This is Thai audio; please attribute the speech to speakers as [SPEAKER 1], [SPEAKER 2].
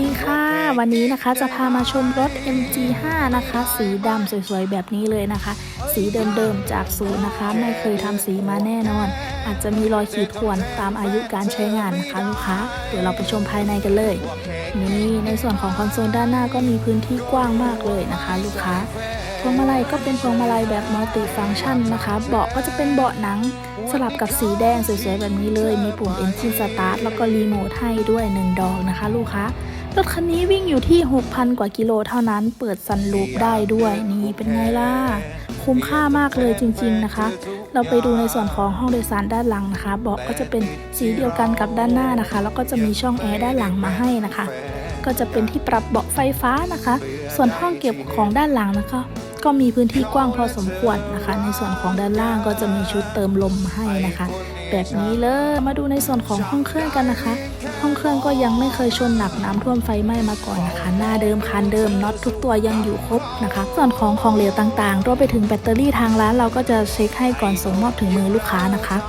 [SPEAKER 1] ดีค่ะ วันนี้นะคะจะพามาชมรถ MG5 นะคะ สีดำสวยๆ แบบนี้เลยนะคะ สีเดิมๆ จากศูนย์นะคะ ไม่เคยทำสีมาแน่นอน อาจจะมีรอยขีดข่วนตามอายุการใช้งานนะคะลูกค้า เดี๋ยวเราไปชมภายในกันเลย นี่ในส่วนของคอนโซลด้านหน้าก็มีพื้นที่กว้างมากเลยนะคะ ลูกค้าพวงมาลัยก็เป็นพวงมาลัยแบบมัลติฟัง c t ชันนะคะ เบาะก็จะเป็นเบาะหนัง สลับกับสีแดงสวยๆแบบนี้เลย มีปุ่ม Engine Start แล้วก็รีโมทให้ด้วย 1 ดอกนะคะ ลูกค้า รถคันนี้วิ่งอยู่ที่ 6,000 กว่ากิโลเท่านั้น เปิดซันรูปได้ด้วยนี่เป็นไงล่ะ คุ้มค่ามากเลยจริง ๆนะคะ เราไปดูในส่วนของห้องโดยสารด้านหลังนะคะเบาะก็จะเป็นสีเดียวกันกับด้านหน้านะคะ แล้วก็จะมีช่องแอร์ด้านหลังมาให้นะคะ ก็จะเป็นที่ปรับเบาะไฟฟ้านะคะ ส่วนห้องเก็บของด้านหลังนะคะ ก็มีพื้นที่กว้างพอสมควรนะคะ ในส่วนของด้านล่างก็จะมีชุดเติมลมให้นะคะ แบบนี้เลยมาดูในส่วนของห้องเครื่องกันนะคะ ห้องเครื่องก็ยังไม่เคยชนหนักน้ำท่วมไฟไหม้มาก่อนนะคะ หน้าเดิมคันเดิมน็อตทุกตัวยังอยู่ครบนะคะ ส่วนของของเหลวต่างๆรวมไปถึงแบตเตอรี่ทางร้านเราก็จะเช็คให้ก่อนส่งมอบถึงมือลูกค้านะคะ